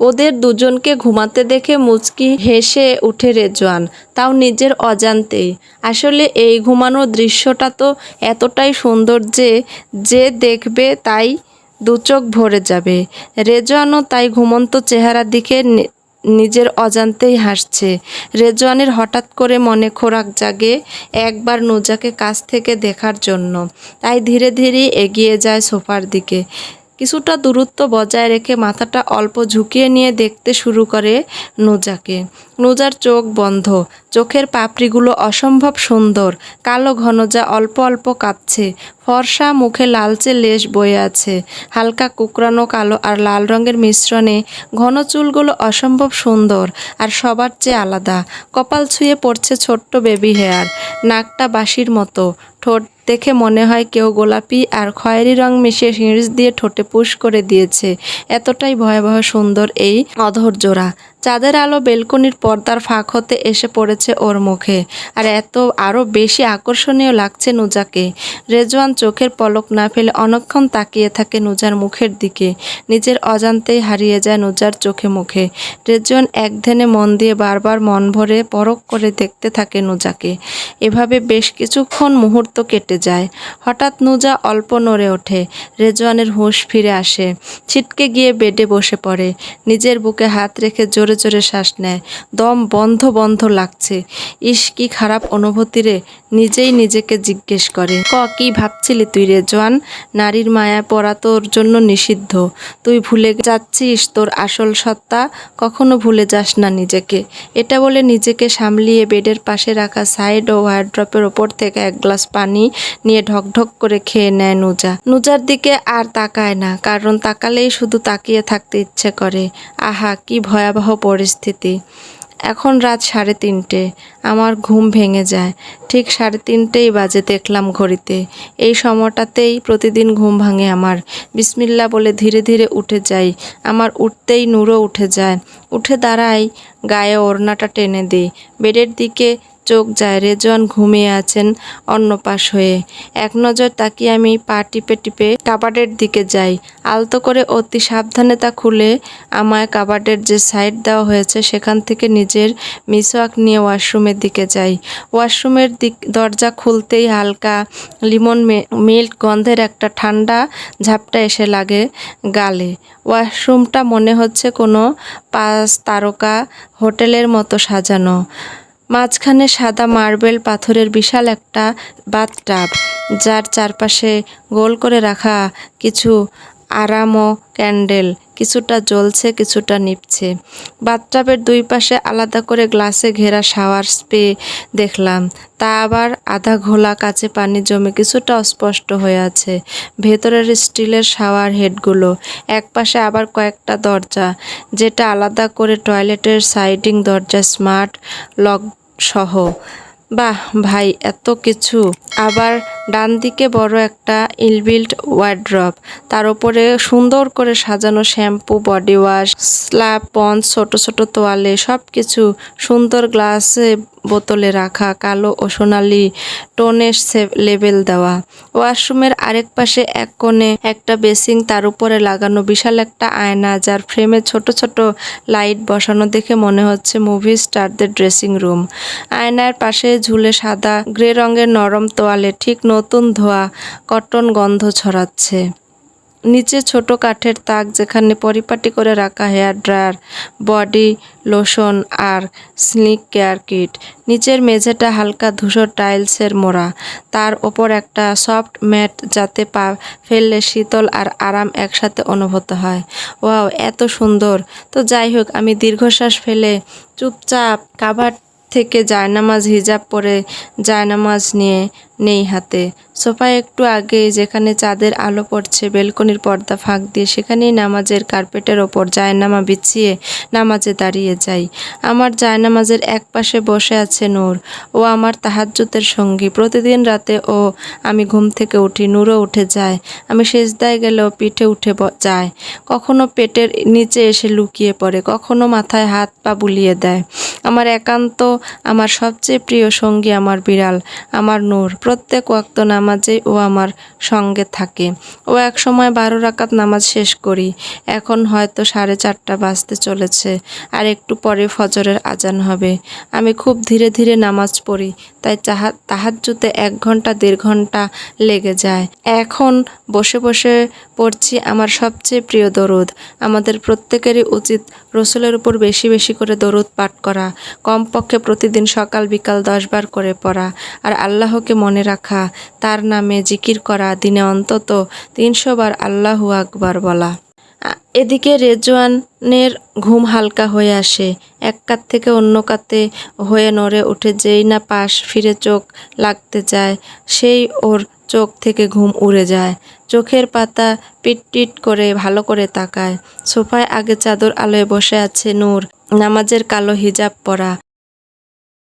ওদের দুজনকে ঘুমাতে দেখে মুচকি হেসে উঠে রেজওয়ান, তাও নিজের অজান্তেই। আসলে এই ঘুমানোর দৃশ্যটা তো এতটাই সুন্দর যে যে দেখবে তাই দু চোখ ভরে যাবে। রেজওয়ানও তাই ঘুমন্ত চেহারার দিকে নিজের অজান্তেই হাসছে। রেজওয়ানের হঠাৎ করে মনে খোরাক জাগে একবার নুজাকে কাছ থেকে দেখার জন্য। তাই ধীরে ধীরে এগিয়ে যায় সোফার দিকে। কিছুটা দূরত্ব বজায় রেখে মাথাটা অল্প ঝুঁকিয়ে নিয়ে দেখতে শুরু করে নুজাকে। নুজার চোখ বন্ধ। চোখের পাপড়িগুলো অসম্ভব সুন্দর। কালো ঘন যা অল্প অল্প কাঁপছে। ফর্সা মুখে লালচে লেশ বয়ে আছে। হালকা কুকরানো কালো আর লাল রঙের মিশ্রণে ঘন চুলগুলো অসম্ভব সুন্দর আর সবার চেয়ে আলাদা। কপাল ছুঁয়ে পড়ছে ছোট্ট বেবি হেয়ার। নাকটা বাঁশির মতো। ঠোঁট দেখে মনে হয় কেউ গোলাপি আর খয়েরি রং মিশিয়ে শিঁড়িস দিয়ে ঠোঁটে পুশ করে দিয়েছে। এতটাই ভয়াবহ সুন্দর এই অধর জোড়া চাঁদের আলো বেলকনির পর্দার ফাঁক হতে এসে পড়েছে ওর মুখে। আর এত আরও বেশি আকর্ষণীয় লাগছে নুজাকে। রেজওয়ান চোখের পলক না ফেলে অনেকক্ষণ তাকিয়ে থাকে নুজার মুখের দিকে। নিজের অজান্তেই হারিয়ে যায় নুজার চোখে মুখে। রেজওয়ান এক ধ্যানে মন দিয়ে বারবার মন ভরে পরক করে দেখতে থাকে নুজাকে। এভাবে বেশ কিছুক্ষণ মুহূর্ত কেটে যায়। হঠাৎ নুজা অল্প নড়ে ওঠে। রেজওয়ানের হুঁশ ফিরে আসে। ছিটকে গিয়ে বেডে বসে পড়ে। নিজের বুকে হাত রেখে জোরে জোরে শ্বাস নেয়। দম বন্ধ বন্ধ লাগছে। ইস, কি খারাপ অনুভূতি রে। নিজেই নিজেকে জিজ্ঞেস করে। ক, কি ভাবছিলি তুই রেজওয়ান নারীর মায়া পড়া তোর জন্য নিষিদ্ধ। তুই ভুলে যাচ্ছিস তোর আসল সত্তা? কখনো ভুলে যাস না নিজেকে। এটা বলে নিজেকে সামলিয়ে বেডের পাশে রাখা সাইড ও ওয়ারড্রপের ওপর থেকে এক গ্লাস পানি নিয়ে ঢকঢক করে খেয়ে নেয় নুজা। নুজার দিকে আর তাকায় না, কারণ তাকালেই শুধু তাকিয়ে থাকতে ইচ্ছে করে। আহা, কি ভয়াবহ পরিস্থিতি। এখন রাত সাড়ে তিনটে। আমার ঘুম ভেঙে যায়। ঠিক সাড়ে তিনটেই বাজে দেখলাম ঘড়িতে। এই সময়টাতেই প্রতিদিন ঘুম ভাঙে আমার। বিসমিল্লা বলে ধীরে ধীরে উঠে যাই। আমার উঠতেই নূরও উঠে যায়। উঠে দাঁড়াই, গায়ে ওড়নাটা টেনে দিই। বেডের দিকে চোখ যায় রেজন ঘুমিয়ে আছেন অন্য পাশ হয়ে। এক নজর তাকিয়ে আমি পা টিপে টিপে কাবাডের দিকে যাই। আলতো করে অতি সাবধানে তা খুলে আমায় কাবাডের যে সাইড দেওয়া হয়েছে সেখান থেকে নিজের মিসওয়াক নিয়ে ওয়াশরুমের দিকে যাই। ওয়াশরুমের দিক, দরজা খুলতেই হালকা লিমন মিল্ক গন্ধের একটা ঠান্ডা ঝাপটা এসে লাগে গালে। ওয়াশরুমটা মনে হচ্ছে কোনো পাঁচ তারকা হোটেলের মতো সাজানো। মাঝখানে সাদা মার্বেল পাথরের বিশাল একটা বাথটাব, যার চারপাশে গোল করে রাখা কিছু আরাম ও ক্যান্ডেল, কিছুটা জ্বলছে, কিছুটা নিপছে। বাথটাবের দুই পাশে আলাদা করে গ্লাসে ঘেরা শাওয়ার স্প্রে দেখলাম। তা আবার আধা ঘোলা কাছে পানি জমে কিছুটা অস্পষ্ট হয়ে আছে। ভেতরের স্টিলের শাওয়ার হেডগুলো, এক পাশে আবার কয়েকটা দরজা, যেটা আলাদা করে টয়লেটের সাইডিং দরজা, স্মার্ট লক সহ। বাহ ভাই এত কিছু। আবার ডান দিকে বড় একটা ইলবিল্ট ওয়ার্ড্রপ। তার উপরে সুন্দর করে সাজানো shampoo, body wash, slab, Pond's, ছোট ছোট তোয়ালে সব কিছু সুন্দর গ্লাসে বোতলে রাখা, কালো ও সোনালি টোনের লেবেল দেওয়া। ওয়াশরুমের আরেক পাশে এক কোণে একটা বেসিং তার উপরে লাগানো বিশাল একটা আয়না, যার ফ্রেমে ছোট ছোট লাইট বসানো দেখে মনে হচ্ছে মুভি স্টারদের ড্রেসিং রুম। আয়নার পাশে ঝুলে সাদা, গ্রে রঙের নরম তোয়ালে, ঠিক নতুন ধোয়া, কটন গন্ধ ছড়াচ্ছে। নিচে ছোট কাঠের তাক যেখানে পরিপাটি করে রাখা হেয়ার ড্রায়ার, বডি লোশন আর স্লিক কেয়ার কিট। নিচের মেঝেটা হালকা ধূসর টাইলসের মোড়া। তার ওপর একটা সফট ম্যাট যাতে পা ফেললে শীতল আর আরাম একসাথে অনুভূত হয়। ওয়াও, এত সুন্দর। তো যাই হোক, আমি দীর্ঘশ্বাস ফেলে চুপচাপ কাভার থেকে জায়নামাজ, হিজাব পরে জায়নামাজ নিয়ে নেই হাতে। সোফায় একটু আগে যেখানে চাঁদের আলো পড়ছে, বেলকনির পর্দা ফাঁক দিয়ে সেখানেই নামাজের কার্পেটের ওপর জায়নামা বিছিয়ে নামাজে দাঁড়িয়ে যাই। আমার জায়নামাজের এক পাশে বসে আছে নূর। ও আমার তাহাজ্জুতের সঙ্গী। প্রতিদিন রাতে ও আমি ঘুম থেকে উঠি, নূরও উঠে যায়। আমি সেজদায় গেলেও পিঠে উঠে যায়। কখনো পেটের নিচে এসে লুকিয়ে পড়ে, কখনো মাথায় হাত পা বুলিয়ে দেয়। আমার একান্ত, আমার সবচেয়ে প্রিয় সঙ্গী আমার বিড়াল, আমার নূর। প্রত্যেক ওয়াক্ত নামাজে ও আমার সঙ্গে থাকে। ও এক সময় বারো রাকাত নামাজ শেষ করি। এখন হয়তো সাড়ে চারটা বাজতে চলেছে। আর একটু পরে ফজরের আজান হবে। আমি খুব ধীরে ধীরে নামাজ পড়ি। তাই চাহা তাহাজ্জুতে এক ঘণ্টা দেড় ঘণ্টা লেগে যায়। এখন বসে বসে পড়ছি আমার সবচেয়ে প্রিয় দরুদ। আমাদের প্রত্যেকেরই উচিত রসুলের উপর বেশি বেশি করে দরুদ পাঠ করা, কমপক্ষে প্রতিদিন সকাল বিকাল দশবার করে পড়া, আর আল্লাহকে মনে রাখা, তার নামে জিকির করা, দিনে অন্তত তিনশো বার আল্লাহু আকবার বলা। এদিকে রেজওয়ানের ঘুম হালকা হয়ে আসে। এক কাত থেকে অন্য কাতে হয়ে নড়ে উঠে যেই না পাশ ফিরে চোখ লাগতে যায় সেই ওর চোখ থেকে ঘুম উড়ে যায়। চোখের পাতা পিটপিট করে ভালো করে তাকায়। সোফায় আগে চাদর আলোয় বসে আছে নূর, নামাজের কালো হিজাব পরা।